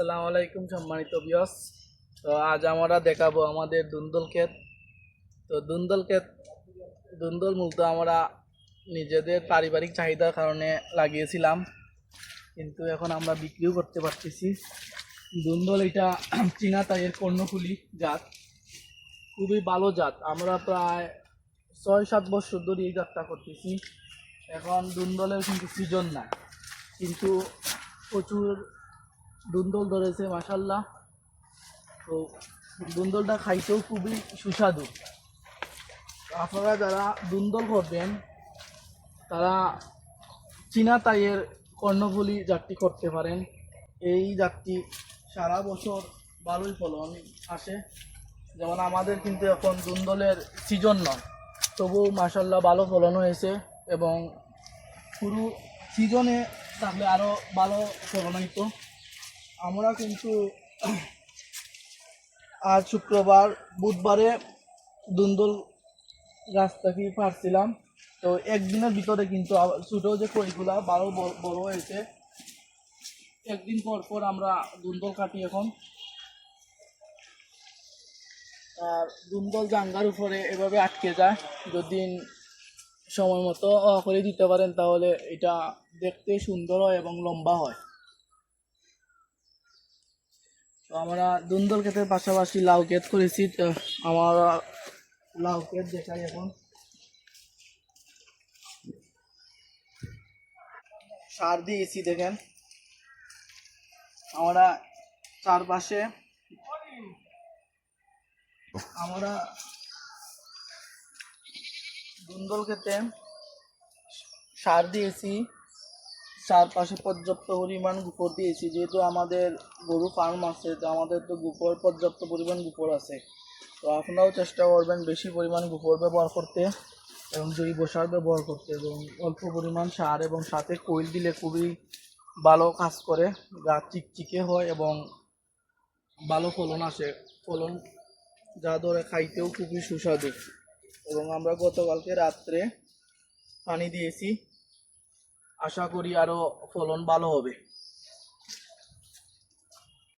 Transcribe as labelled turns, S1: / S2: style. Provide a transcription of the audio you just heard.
S1: আসসালামু আলাইকুম সম্মানিত বিয়স তো আজ আমরা দেখাবো আমাদের দুন্দল ক্ষেত। তো দুন্দল ক্ষেত, দুন্দল মূলত আমরা নিজেদের পারিবারিক চাহিদার কারণে লাগিয়েছিলাম। কিন্তু এখন আমরা বিক্রিও করতে পারতেছি। দুন্দল এটা চীনা তাইয়ের কর্ণফুলি জাত। খুবই ভালো জাত। আমরা প্রায় ছয় সাত বছর ধরে এই যাত্রা করতেছি। এখন দুন্দলের কিন্তু সিজন না কিন্তু প্রচুর দুন্দল ধরেছে মাসাল্লাহ তো দুন্দলটা খাইতেও খুবই সুস্বাদু। আপনারা যারা দুন্দল করবেন, তারা চীনা তাইয়ের কর্ণফুলি জাতটি করতে পারেন। এই জাতটি সারা বছর ভালোই ফলন আসে। যেমন আমাদের কিন্তু এখন দুন্দলের সিজন নয়। তবুও মাসাল্লাহ ভালো ফলন হয়েছে এবং পুরো সিজনে থাকলে আরও ভালো ফলন হইতো। আমরা কিন্তু আজ শুক্রবার, বুধবারে দুন্দল গাছ থেকে পারছিলাম। তো একদিনের ভিতরে কিন্তু ছোটো যে কইগুলা বড় বড় হয়েছে। একদিন পর পর আমরা দুন্দল কাটি এখন। আর দুন্দল জাঙ্গার উপরে এভাবে আটকে যায়। যদি সময় মতো করে দিতে পারেন, তাহলে এটা দেখতে সুন্দর হয় এবং লম্বা হয়। তো আমরা দুন্দল ক্ষেতের পাশাপাশি লাউ ক্ষেত করেছি আমরা লাউ ক্ষেত দেখাই এখন। সার দিয়েছি, দেখেন। আমরা চারপাশে আমরা দুন্দল খেতে সার দিয়েছি। চারপাশে পর্যাপ্ত পরিমাণ গোবর দিয়েছি। যেহেতু আমাদের গরু ফার্ম আছে, তো আমাদের তো গোবর, পর্যাপ্ত পরিমাণ গোবর আছে। তো আপনারাও চেষ্টা করবেন বেশি পরিমাণ গোবর ব্যবহার করতে এবং জৈব সার ব্যবহার করতে এবং অল্প পরিমাণ সার এবং সাথে কোয়েল দিলে খুবই ভালো কাজ করে। গাছ চিকচিকে হয় এবং ভালো ফলন আসে। ফলন যা ধরে খাইতেও খুবই সুস্বাদু। এবং আমরা গতকালকে রাত্রে পানি দিয়েছি। আশা করি আরও ফলন ভালো হবে।